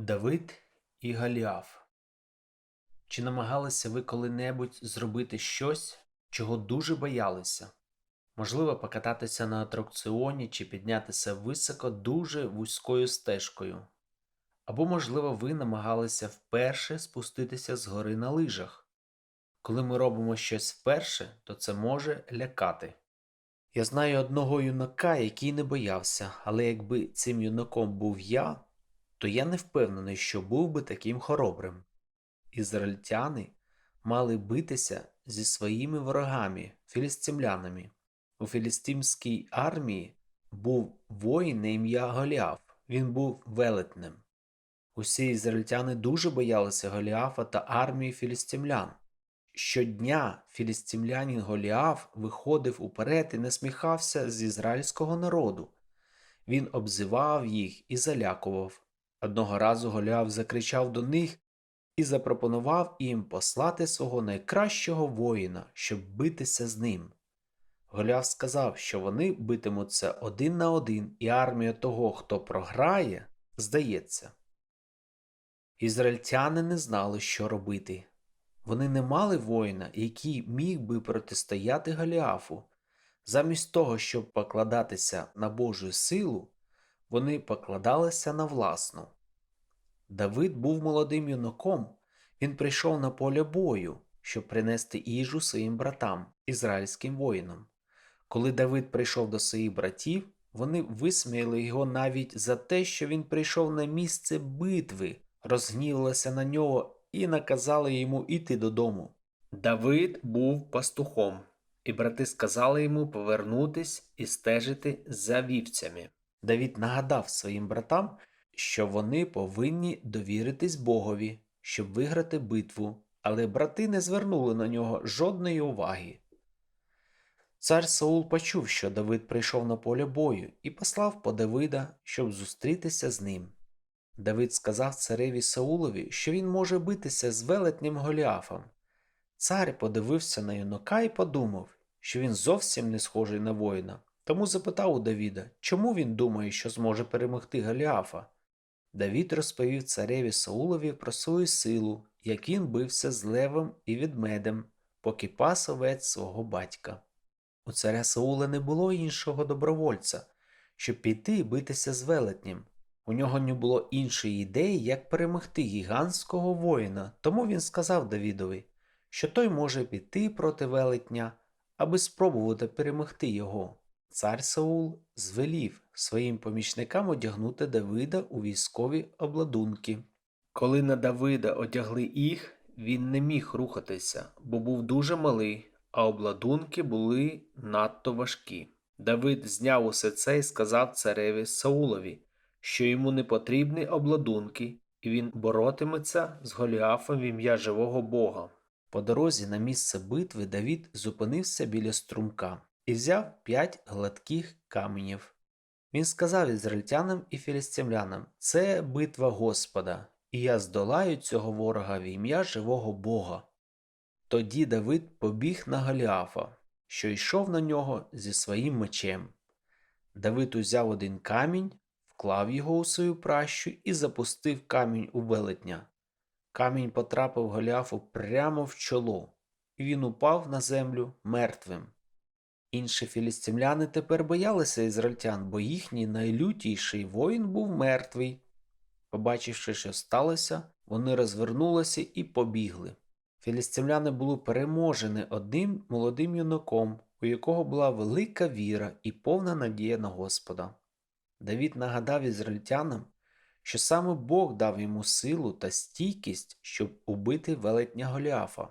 Давид і Голіаф. Чи намагалися ви коли-небудь зробити щось, чого дуже боялися? Можливо, покататися на атракціоні чи піднятися високо дуже вузькою стежкою. Або, можливо, ви намагалися вперше спуститися з гори на лижах. Коли ми робимо щось вперше, то це може лякати. Я знаю одного юнака, який не боявся, але якби цим юнаком був я, то я не впевнений, що був би таким хоробрим. Ізраїльтяни мали битися зі своїми ворогами, філістимлянами. У філістимській армії був воїн на ім'я Голіаф, він був велетнем. Усі ізраїльтяни дуже боялися Голіафа та армії філістимлян. Щодня філістимлянин Голіаф виходив уперед і насміхався з ізраїльського народу. Він обзивав їх і залякував. Одного разу Голіаф закричав до них і запропонував їм послати свого найкращого воїна, щоб битися з ним. Голіаф сказав, що вони битимуться один на один, і армія того, хто програє, здається. Ізраїльтяни не знали, що робити. Вони не мали воїна, який міг би протистояти Голіафу. Замість того, щоб покладатися на Божу силу, вони покладалися на власну. Давид був молодим юнаком, він прийшов на поле бою, щоб принести їжу своїм братам, ізраїльським воїнам. Коли Давид прийшов до своїх братів, вони висміяли його навіть за те, що він прийшов на місце битви, розгнівалися на нього і наказали йому іти додому. Давид був пастухом, і брати сказали йому повернутись і стежити за вівцями. Давід нагадав своїм братам, що вони повинні довіритись Богові, щоб виграти битву, але брати не звернули на нього жодної уваги. Цар Саул почув, що Давид прийшов на поле бою, і послав по Давида, щоб зустрітися з ним. Давид сказав цареві Саулові, що він може битися з велетнім Голіафом. Цар подивився на юнака і подумав, що він зовсім не схожий на воїна, тому запитав у Давіда, чому він думає, що зможе перемогти Голіафа. Давід розповів цареві Саулові про свою силу, як він бився з левом і ведмедем, поки пас овець свого батька. У царя Саула не було іншого добровольця, щоб піти і битися з велетнім. У нього не було іншої ідеї, як перемогти гігантського воїна, тому він сказав Давідові, що той може піти проти велетня, аби спробувати перемогти його. Цар Саул звелів своїм помічникам одягнути Давида у військові обладунки. Коли на Давида одягли їх, він не міг рухатися, бо був дуже малий, а обладунки були надто важкі. Давид зняв усе це і сказав цареві Саулові, що йому не потрібні обладунки, і він боротиметься з Голіафом в ім'я живого Бога. По дорозі на місце битви Давід зупинився біля струмка і взяв п'ять гладких каменів. Він сказав ізраїльтянам і філістимлянам: Це битва Господа, і я здолаю цього ворога в ім'я живого Бога. Тоді Давид побіг на Голіафа, що йшов на нього зі своїм мечем. Давид узяв один камінь, вклав його у свою пращу і запустив камінь у велетня. Камінь потрапив Голіафу прямо в чоло, і він упав на землю мертвим. Інші філістимляни тепер боялися ізраїльтян, бо їхній найлютіший воїн був мертвий. Побачивши, що сталося, вони розвернулися і побігли. Філістимляни були переможені одним молодим юнаком, у якого була велика віра і повна надія на Господа. Давід нагадав ізраїльтянам, що саме Бог дав йому силу та стійкість, щоб убити велетня Голіафа.